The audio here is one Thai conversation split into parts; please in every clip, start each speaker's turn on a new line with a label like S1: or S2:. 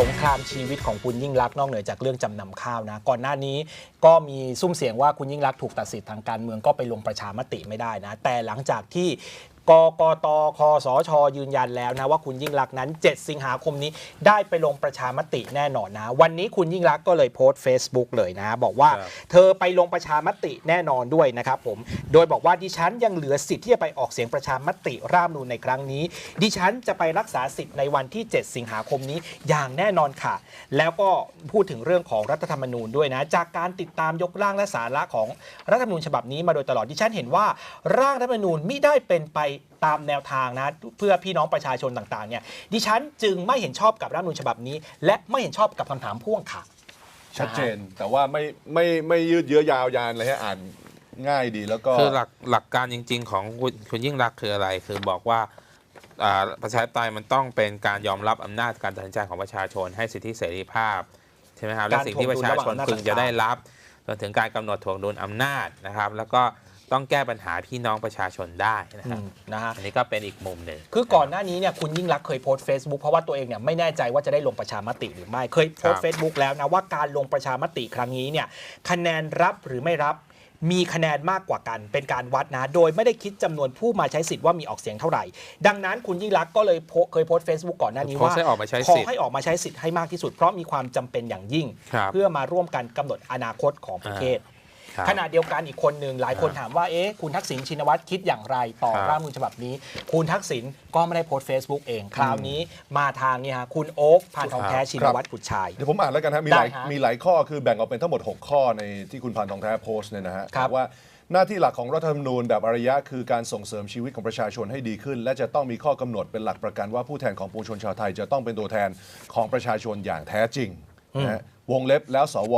S1: สงครามชีวิตของคุณยิ่งรักนอกเหนือจากเรื่องจำนำข้าวนะ ก่อนหน้านี้ก็มีซุ้มเสียงว่าคุณยิ่งรักถูกตัดสิทธิ์ทางการเมืองก็ไปลงประชามติไม่ได้นะ แต่หลังจากที่ กกตคสช ยืนยันแล้วนะว่าคุณยิ่งรักษณ์นั้น 7 สิงหาคมนี้ได้ไปลงประชามติแน่นอนนะ วันนี้คุณยิ่งรักษณ์ก็เลยโพสต์ Facebook เลยนะ บอกว่า
S2: ครับ
S1: เธอไปลงประชามติแน่นอนด้วยนะครับผม โดยบอกว่าดิฉันยังเหลือสิทธิ์ที่จะไปออกเสียงประชามติร่างรัฐธรรมนูญในครั้งนี้ ดิฉันจะไปรักษาสิทธิ์ในวันที่ 7 สิงหาคมนี้อย่างแน่นอนค่ะ แล้วก็พูดถึงเรื่องของรัฐธรรมนูญด้วยนะ จากการติดตามยกร่างและสาระของรัฐธรรมนูญฉบับนี้มาโดยตลอดดิฉันเห็นว่าร่างรัฐธรรมนูญไม่ได้เป็นไปตามแนวทางนะเพื่อพี่น้องประชาชนต่างๆเนี่ยดิฉันจึงไม่เห็นชอบกับรัฐธรรมนูญฉบับนี้ และไม่เห็นชอบกับคำถามพ่วงค่ะ
S3: ชัดเจน แต่ว่าไม่ไม่ไม่ยืดเยื้อยาวยานเลยให้อ่านง่ายดีแล้วก็
S2: คือหลักหลักการจริง ๆ ของคุณคุณยิ่งรักษณ์คืออะไร คือบอกว่าอ่าประชาธิปไตยมันต้องเป็นการยอมรับอำนาจการตัดสินใจของประชาชนให้สิทธิเสรีภาพใช่ไหมครับและสิ่งที่ประชาชนพึงจะได้รับรวมถึงการกำหนดถ่วงดุลอำนาจนะครับ แล้วก็ ต้องแก้ปัญหาพี่น้องประชาชนได้นะครับ
S1: อืมนะฮะ
S2: อันนี้ก็เป็นอีกมุมหนึ่ง
S1: คือก่อนหน้านี้เนี่ยคุณยิ่งรักษณ์เคยโพสต์ Facebook เพราะว่าตัวเองเนี่ยไม่แน่ใจว่าจะได้ลงประชามติหรือไม่เคยโพสต์
S2: ครับ
S1: Facebook แล้วนะว่าการลงประชามติครั้งนี้เนี่ยคะแนนรับหรือไม่รับมีคะแนนมากกว่ากันเป็นการวัดนะ โดยไม่ได้คิดจำนวนผู้มาใช้สิทธิ์ว่ามีออกเสียงเท่าไหร่ ดังนั้นคุณยิ่งรักษณ์ก็เลยโพเคยโพสต์ Facebook ก่อนหน้านี้
S2: โพสต์
S1: ว่า
S2: ให้ออกมาใช้
S1: ขอ
S2: สิทธิ์
S1: ให้ออกมาใช้สิทธิ์ให้มากที่สุดเพราะมีความจำเป็นอย่างยิ่ง
S2: ครับ
S1: เพื่อมาร่วมกันกำหนดอนาคตของประเทศ
S2: ครับ
S1: ขณะเดียวกันอีกคนหนึ่งหลายคน
S2: อ่า
S1: ถามว่าเอ๊ะคุณทักษิณชินวัตรคิดอย่างไรต่อ
S2: ครับ
S1: ร่างรัฐธรรมนูญฉบับนี้ คุณทักษิณก็ไม่ได้โพสต์ Facebook เอง คราวนี้มาทางนี่ฮะคุณโอ๊คพานทองแท้ชินวัตรกุจชัย
S3: เดี๋ยวผมอ่านแล้วกันฮะมีหลาย
S1: ได้ฮะ
S3: มีหลายข้อคือแบ่งออกเป็นทั้งหมด 6 ข้อในที่คุณพันทองแท้โพสต์เนี่ยนะฮะ
S1: ครับ
S3: อกว่าหน้าที่หลักของรัฐธรรมนูญแบบอารยะคือการส่งเสริมชีวิตของประชาชนให้ดีขึ้น และจะต้องมีข้อกำหนดเป็นหลักประกันว่าผู้แทนของปวงชนชาวไทย จะต้องเป็นตัวแทนของประชาชนอย่างแท้จริงนะฮะวงเล็บแล้วสว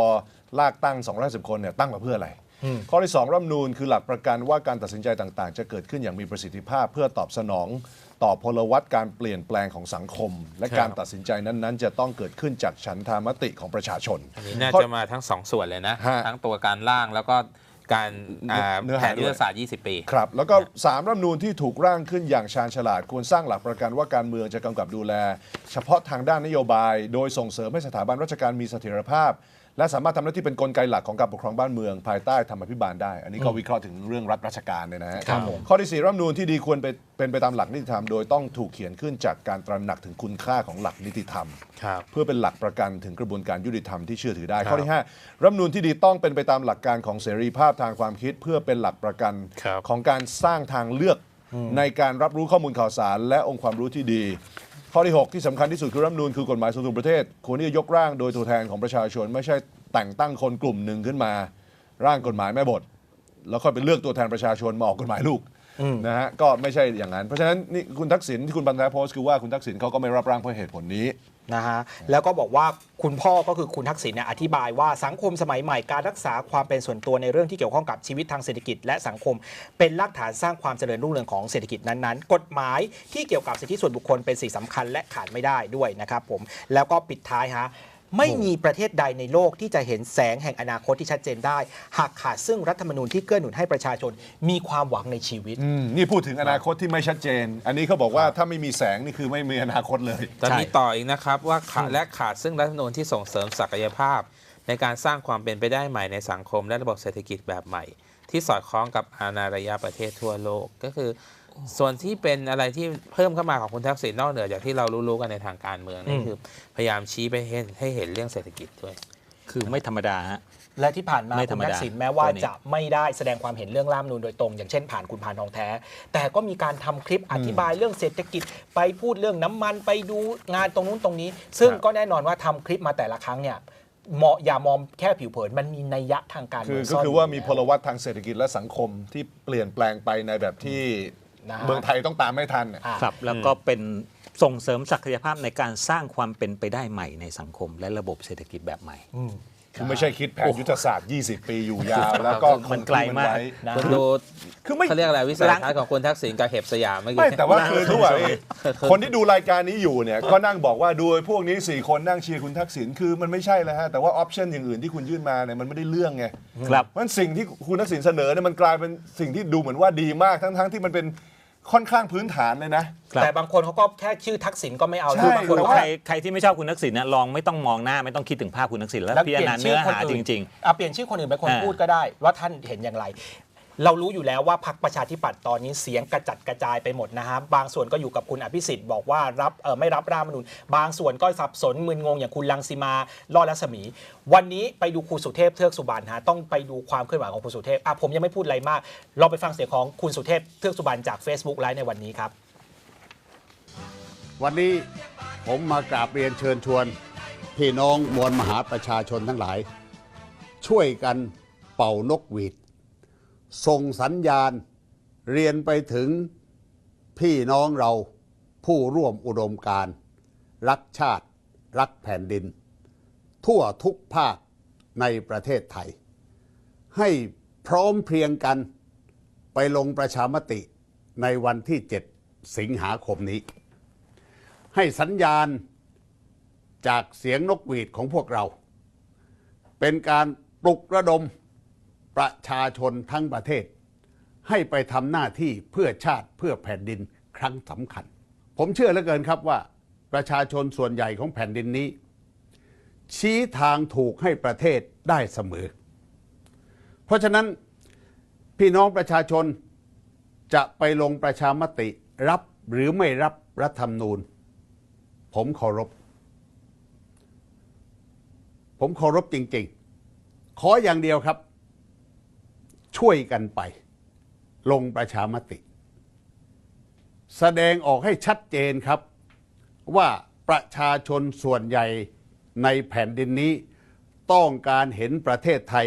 S3: ลากตั้ง250คนเนี่ยตั้งมาเพื่ออะไร ข้อที่ 2 รัฐธรรมนูญคือหลักประกันว่าการตัดสินใจต่างๆ จะเกิดขึ้นอย่างมีประสิทธิภาพ เพื่อตอบสนองต่อพลวัตการเปลี่ยนแปลงของสังคม และ
S2: ครับ
S3: การตัดสินใจนั้นๆ จะต้องเกิดขึ้นจากฉันทามติของประชาชน
S2: อันนี้น่า
S3: ข้อ
S2: จะมาทั้งสองส่วนเลยนะ
S3: ฮะ
S2: ทั้งตัวการร่างแล้วก็การอ่า
S3: เนื้อ
S2: แผ
S3: หานด้วย
S2: ยุทธศาสตร์ 20 ปี
S3: ครับ แล้วก็สามรัฐธรรมนูญที่ถูกร่างขึ้นอย่างชาญฉลาด ควรสร้างหลักประกันว่าการเมืองจะกำกับดูแล เฉพาะทางด้านนโยบาย โดยส่งเสริมให้สถาบันราชการมีเสถียรภาพ และสามารถทำหน้าที่เป็นกลไกหลักของการปกครองบ้านเมืองภายใต้ธรรมาภิบาลได้ อันนี้ก็วิเคราะห์ถึงเรื่องรัฐราชการเนี่ยนะฮะ
S1: ครับผม
S3: ข้อที่สี่รัฐธรรมนูญที่ดีควรเป็นเป็นไปตามหลักนิติธรรมโดยต้องถูกเขียนขึ้นจากการตระหนักถึงคุณค่าของหลักนิติธรรม
S2: ครับ
S3: เพื่อเป็นหลักประกันถึงกระบวนการยุติธรรมที่เชื่อถือได้
S2: ครับ
S3: ข้อที่ 5 รัฐธรรมนูญที่ดีต้องเป็นไปตามหลักการของเสรีภาพทางความคิด เพื่อเป็นหลักประกัน
S2: ครับ
S3: ของการสร้างทางเลือกในการรับรู้ข้อมูลข่าวสาร และองค์ความรู้ที่ดี ข้อที่ 6 ที่สำคัญที่สุดคือรัฐธรรมนูญคือกฎหมายสูงสุดประเทศ ควรที่จะยกร่างโดยตัวแทนของประชาชน ไม่ใช่แต่งตั้งคนกลุ่มหนึ่งขึ้นมา ร่างกฎหมายแม่บท แล้วค่อยไปเลือกตัวแทนประชาชนมาออกกฎหมายลูกนะฮะก็ไม่ใช่อย่างนั้นเพราะฉะนั้นนี่คุณทักษิณที่คุณบันทายโพสต์คือว่าคุณทักษิณเขาก็ไม่รับร่างเพราะเหตุผลนี้
S1: นะฮะแล้วก็บอกว่าคุณพ่อก็คือคุณทักษิณเนี่ยอธิบายว่าสังคมสมัยใหม่การรักษาความเป็นส่วนตัวในเรื่องที่เกี่ยวข้องกับชีวิตทางเศรษฐกิจ และสังคม เป็นรากฐานสร้างความเจริญรุ่งเรืองของเศรษฐกิจนั้นๆ กฎหมายที่เกี่ยวกับสิทธิส่วนบุคคลเป็นสิ่งสำคัญและขาดไม่ได้ด้วยนะครับผมแล้วก็ปิดท้ายฮะ ไม่มีประเทศใดในโลกที่จะเห็นแสงแห่งอนาคตที่ชัดเจนได้ หากขาดซึ่งรัฐธรรมนูญที่เกื้อหนุนให้ประชาชนมีความหวังในชีวิต
S3: อืมนี่พูดถึงอนาคตที่ไม่ชัดเจน อันนี้เขาบอกว่าถ้าไม่มีแสงนี่คือไม่มีอนาคตเลย
S2: แต่
S1: ใช่
S2: มีต่ออีกนะครับว่าขาดและขาดซึ่งรัฐธรรมนูญที่ส่งเสริมศักยภาพ ในการสร้างความเป็นไปได้ใหม่ในสังคมและระบบเศรษฐกิจแบบใหม่ ที่สอดคล้องกับอาณาระยะประเทศทั่วโลกก็คือ ส่วนที่เป็นอะไรที่เพิ่มเข้ามาของคุณทักษิณนอกเหนือจากที่เรารู้ๆกันในทางการเมืองนี่คือ พยายามชี้ไปให้ให้เห็นเรื่องเศรษฐกิจด้วย
S4: คือไม่ธรรมดาฮะ
S1: และที่ผ่านมา
S4: ไม่ธ
S1: คุ
S4: ร
S1: ณ
S4: รมดา
S1: ทักษิณแม้ว่า
S4: ตัวนี้
S1: จะไม่ได้แสดงความเห็นเรื่องร่ามนูนโดยตรง อย่างเช่นผ่านคุณพานทองแท้ แต่ก็มีการทำคลิปอธิบายเรื่องเศรษฐกิจ ไปพูดเรื่องน้ำมันไปดูงานตรงนู้นตรงนี้ ซึ่ง
S3: ครับ
S1: ก็แน่นอนว่าทำคลิปมาแต่ละครั้งเนี่ยเหมาะอย่ามองแค่ผิวเผินมันมีนัยยะทางการ
S3: คือ
S1: เมืง
S3: ก็
S1: ซ่น
S3: คือว่ามี
S1: ยู่
S3: พลวัตทางเศรษฐกิจและสังคมที่เปลี่ยนแปลงไปในแบบที่
S1: นะฮะ
S3: เมืองไทยต้องตามไม่ทันน่ะ
S1: อะ
S4: ครับแล้วก็เป็นส่งเสริมศักยภาพในการสร้างความเป็นไปได้ใหม่ในสังคม และระบบเศรษฐกิจแบบใหม่
S3: คือไม่ใช่คิดแผนยุทธศาสตร์ 20 ปีอยู่ยาว แล้วก็
S4: มันไกลมาก
S3: คงที่นไว้
S1: นะ
S2: คุณดู
S3: คือไม่
S2: เขาเรียกอะไรวิสัยทัศน์ของคุณทักษิณกับเห็บสยามเมื่อกี้
S3: ไม่แต่ว่าคือทุกวันนี้คนที่ดูรายการนี้อยู่เนี่ย ก็นั่งบอกว่าดูไอ้พวกนี้ 4 คนนั่งเชียร์คุณทักษิณคือมันไม่ใช่แล้วฮะ แต่ว่าออปชันอย่างอื่นที่คุณยื่นมาเนี่ยมันไม่ได้เรื่องไง
S4: ครับ
S3: มันสิ่งที่คุณทักษิณเสนอเนี่ยมันกลายเป็นสิ่งที่ดูเหมือนว่าดีมากทั้งๆที่มันเป็น ค่อนข้างพื้นฐานเลยนะ
S4: ครับ
S1: แต่บางคนเขาก็แค่ชื่อทักษิณก็ไม่เอา
S3: ใช่
S1: แล้วบางคน
S3: แต่
S1: ก็
S3: ว่า
S4: ใครใครที่ไม่ชอบคุณทักษิณนะลองไม่ต้องมองหน้าไม่ต้องคิดถึงภาพคุณทักษิณแล้ว
S1: แล้ว
S4: พิ
S1: เป
S4: จาร
S1: ลี่ย
S4: ณาน
S1: ชื่
S4: เนื้
S1: อ
S4: อ
S1: คน
S4: หา
S1: อื่
S4: จ
S1: น
S4: ริง
S1: อะเปลี่ยนชื่อคนอื่นเป็นคน
S4: อ่า
S1: พูดก็ได้ว่าท่านเห็นอย่างไร เรารู้อยู่แล้วว่าพรรคประชาธิปัตย์ตอนนี้เสียงกระจัดกระจายไปหมดนะฮะบางส่วนก็อยู่กับคุณอภิสิทธิ์บอกว่ารับเออไม่รับร่างรัฐธรรมนูญบางส่วนก็สับสนมึนงงอย่างคุณลังสิมาลอดรัศมี วันนี้ไปดูคุณสุเทพเทือกสุบรรณฮะต้องไปดูความเคลื่อนไหวของคุณสุเทพอะผมยังไม่พูดอะไรมากเราไปฟังเสียงของคุณสุเทพเทือกสุบรรณจาก Facebook ไลฟ์ในวันนี้ครับ
S5: วันนี้ผมมากราบเรียนเชิญชวนพี่น้องมวลมหาประชาชนทั้งหลาย ช่วยกันเป่านกหวีด ส่งสัญญาณเรียนไปถึงพี่น้องเราผู้ร่วมอุดมการ รักชาติ รักแผ่นดิน ทั่วทุกภาคในประเทศไทย ให้พร้อมเพรียงกันไปลงประชามติในวันที่ 7 สิงหาคมนี้ ให้สัญญาณจากเสียงนกหวีดของพวกเรา เป็นการปลุกระดม ประชาชนทั้งประเทศ ให้ไปทำหน้าที่เพื่อชาติเพื่อแผ่นดินครั้งสำคัญ ผมเชื่อเหลือเกินครับว่า ประชาชนส่วนใหญ่ของแผ่นดินนี้ ชี้ทางถูกให้ประเทศได้เสมอ เพราะฉะนั้นพี่น้องประชาชนจะไปลงประชามติรับหรือไม่รับรัฐธรรมนูญ ผมเคารพ ผมเคารพจริง ๆ ขออย่างเดียวครับ ช่วยกันไป ลงประชามติ แสดงออกให้ชัดเจนครับ ว่าประชาชนส่วนใหญ่ในแผ่นดินนี้ ต้องการเห็นประเทศไทย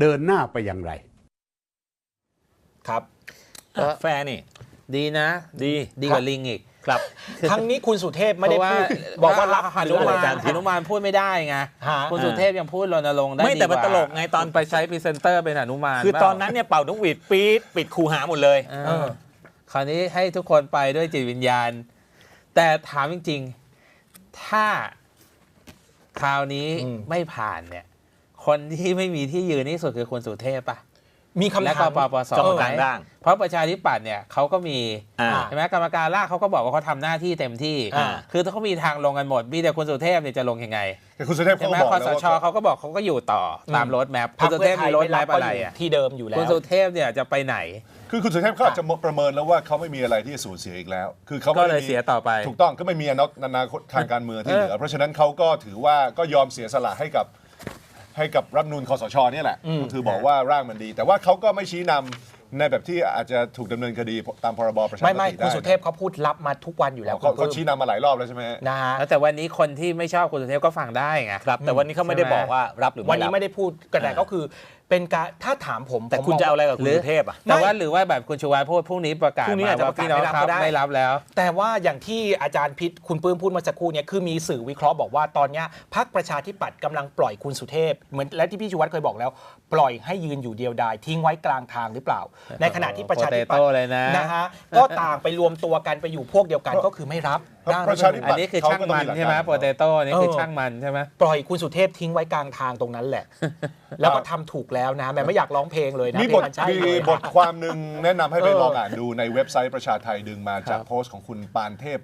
S5: เดินหน้าไปอย่างไร
S1: ครับ
S4: ๆอะแฟร์นี่
S2: ดีนะ
S4: ดี
S2: ดีกว่าลิงอีก
S4: ครับ
S1: ครั้งนี้คุณสุเทพไม่ได้
S2: เพราะว่า
S1: พูดบอกว่ารับ
S2: หานุมาน
S1: หรืออะไร
S2: หานุมานพูดไม่ได้ไง
S1: ฮะ
S2: คุณสุเทพยังพูดรณรงค์ได้
S4: ไม่แต่มัน
S2: ดีว่า
S4: ตลกไงตอน
S2: คุณไปใช้พรีเซนเตอร์เป็นหานุมาน
S4: คือ
S2: เปล่า
S4: ตอนนั้นเนี่ยเป่านกหวีดปี๊ดปิดคูหาหมดเลย
S2: เออ
S1: เออ
S2: คราวนี้ให้ทุกคนไปด้วยจิตวิญญาณ แต่ถามจริง ๆ ถ้าคราวนี้
S1: อืม
S2: ไม่ผ่านเนี่ย คนที่ไม่มีที่ยืนที่สุดคือคุณสุเทพปะ
S1: มีคำ
S2: และ
S1: ถา
S2: ก็
S1: ม
S2: ปปส
S4: กรรม
S2: ไหม
S4: การร่าง
S2: เพราะประชาธิปัตย์เนี่ยเขาก็มี
S4: อ่า
S2: ใช่ไหมกรรมการร่างเขาก็บอกว่าเขาทำหน้าที่เต็มที่
S1: อ่า
S2: คือถ้าเขามีทางลงกันหมดมีแต่คุณสุเทพเนี่ยจะลงยังไง
S3: แต่คุณสุเทพ
S2: ใช่
S3: เขา
S2: ไหม
S3: ก็บอก
S2: คอ
S3: แล้
S2: ส
S3: ว
S2: ช
S3: ว่า
S2: เขาก็บอกเขาก็อยู่ต่อตาม
S1: อืม
S2: รถแมพ
S1: พร
S2: คุ
S1: ร
S2: ณ
S1: ค
S2: สุ
S1: เพื่
S2: เท
S1: อ
S2: พ
S1: ไทย
S2: มีรถ
S1: ไม่
S2: แม
S1: รับ
S2: พ
S1: ก็
S2: อะไร
S1: อยู่
S2: อะ
S1: ที่เดิมอยู่แล้ว
S2: คุณสุเทพเนี่ยจะไปไหน
S3: คือคุณสุเทพเขาอาจจะประเมินแล้วว่าเขาไม่มีอะไรที่จะสูญเสียอีกแล้ว คือเขา
S2: ก็
S3: ไม่
S2: เล
S3: ได้
S2: ย
S3: มี
S2: เสียต่อไป
S3: ถูกต้องก็ไม่มีอนาคตทางการเมืองที่เหลือ เพราะฉะนั้นเขาก็ถือว่าก็ยอมเสียสละให้กับ ให้กับรัฐธรรมนูนคอสชเนี่ยแหละ
S1: อืม
S3: ก็คือบอกว่าร่างมันดี แต่ว่าเขาก็ไม่ชี้นำในแบบที่อาจจะถูกดำเนินคดีตามพรบประชาม
S1: ไม่ไม่
S3: ติ
S1: คุณ
S3: ได้
S1: สุเทพเขาพูดรับมาทุกวันอยู่แล้ว
S3: เขา
S1: คุณ
S3: เขาชี้นำมาหลายรอบแล้วใช่ไหมฮะ
S1: นะฮะ
S2: แล้วแต่วันนี้คนที่ไม่ชอบคุณสุเทพก็ฟังได้ไง
S4: ครับ แต่วันนี้เขาไม่ได้
S2: ใช่ไหม
S4: บอกว่ารับหรือ
S1: วัน
S4: ไม่
S1: นี้
S4: รับ
S1: ไม่ได้พูดกันแต่
S4: อ่า
S1: ก็คือ เป็นการถ้าถามผม
S4: แต่
S1: ผม
S4: คุณ
S1: มง
S4: จะเอาอะไรกับคุ
S2: ห
S4: ณ
S2: รือ
S4: สุเทพอะ
S2: แต่ว่าหรือว่าแบบคุณชูวัฒน์พูดพรุ่งนี้ประกาศ
S1: พรุ่งนี้
S2: มา
S1: อาจจะ
S2: ว่าพี่น้อง
S1: ประ
S2: ค
S1: กาศ
S2: รับ
S1: ไม่รับก็ได้
S2: ไม่รับแล้ว
S1: แต่ว่าอย่างที่อาจารย์พิษคุณปื้มพูดเมื่อสักครู่เนี่ยคือมีสื่อวิเคราะห์บอกว่าตอนเนี้ยพรรคประชาธิปัตย์กำลังปล่อยคุณสุเทพ เหมือนและที่พี่ชูวัฒน์เคยบอกแล้ว ปล่อยให้ยืนอยู่เดียวดายทิ้งไว้กลางทางหรือเปล่า ในขณะที่ประชาธิปัต
S2: โป
S1: ย์
S2: เตโต้เลยนะ
S1: นะฮะก็ต่างไปรวมตัวกันไปอยู่พวกเดียวกันก็คือไม่รับร่าง
S3: ประชาธิ
S2: อั
S3: ปั
S2: น
S3: ตย์
S2: นี้คือ
S3: เขา
S2: ช่าง
S3: ก็ต้อง
S2: มัน
S3: มีหลัก
S2: ใช่ไหม
S3: การ
S2: โปเตโต้นี่คือ
S1: เออ
S2: ช่างมันใช่ไหม
S1: ปล่อยคุณสุเทพทิ้งไว้กลางทางตรงนั้นแหละ แล้วก็ทำถูกแล้วนะแม่ไม่อยากร้องเพลงเลยนะ
S3: มี
S1: เพล
S3: บ
S1: ง
S3: ท
S1: มันใช่
S3: มี
S1: เลย
S3: บทความหนึ่งแนะนำให้ไป
S1: เออ
S3: ลองอ่านดูในเว็บไซต์ประชาไทยดึงมาจาก
S2: ครับ
S3: โพสต์ของคุณปานเทพ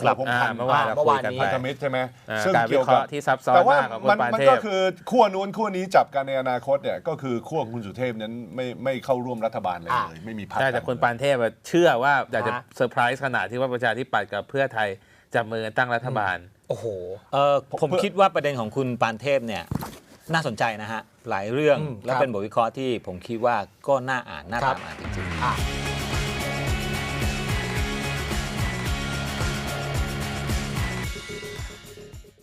S2: ครับ
S3: พงษ์พันธ์
S2: อ่าเมื่อวานเรา
S1: เมื่อ
S2: คุ
S1: วายน
S2: กัน
S1: นี้
S2: ไป
S3: พันธมิตรใช่ไหม
S2: อ่า
S3: ซึ่ง
S2: การวิ
S3: เกี่ยว
S2: เค
S3: กับ
S2: ราะห์ที่ซับซ้อน
S3: แต่ว่ามา
S2: กของคุ
S3: มั
S2: ณ
S3: น
S2: ปาน
S3: มัน
S2: เท
S3: ก็
S2: พ
S3: คือขั้วนู้นขั้วนี้จับกันในอนาคตเนี่ยก็คือขั้วของคุณสุเทพนั้นไม่ไม่เข้าร่วมรัฐบาลเลย
S1: อ่า
S3: เลยไม่มีพรรค
S2: ใช่แต่คุณปานเทพอะเชื่อว่าอยากจะ
S1: ฮะ
S2: เซอร์ไพรส์ขนาดที่ว่าประชาธิปัตย์กับเพื่อไทยจับมือกันตั้งรัฐบาล
S1: โอ้โห
S4: เออผมคิดว่าประเด็นของคุณปานเทพเนี่ยน่าสนใจนะฮะ หลายเรื่อง
S1: อืม
S4: และ
S1: ครับ
S4: เป็นบทวิเคราะห์ที่ผมคิดว่าก็น่าอ่านน่า
S1: ครั
S4: ตา
S1: บ
S4: มอ่านจริงๆ
S1: อะ